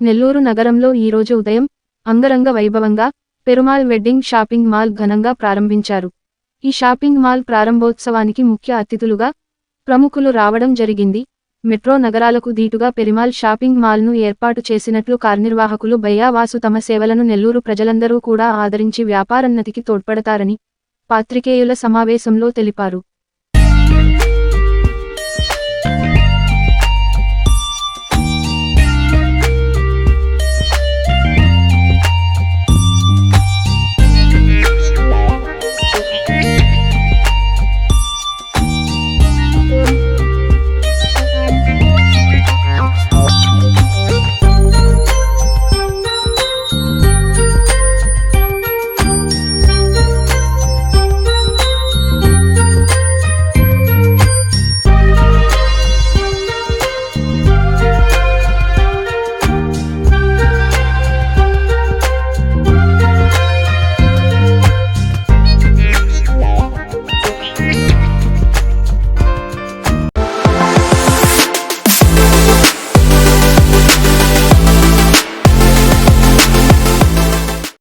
నెల్లూరు నగరంలో ఈరోజు ఉదయం అంగరంగ వైభవంగా పెరుమాల్ వెడ్డింగ్ షాపింగ్ మాల్ ఘనంగా ప్రారంభించారు. ఈ షాపింగ్ మాల్ ప్రారంభోత్సవానికి ముఖ్య అతిథులుగా ప్రముఖులు రావడం జరిగింది. మెట్రో నగరాలకు దీటుగా పెరిమాల్ షాపింగ్ మాల్ను ఏర్పాటు చేసినట్లు కార్యనిర్వాహకులు బయ్యావాసు తమ సేవలను నెల్లూరు ప్రజలందరూ కూడా ఆదరించి వ్యాపారన్నతికి తోడ్పడతారని పాత్రికేయుల సమావేశంలో తెలిపారు.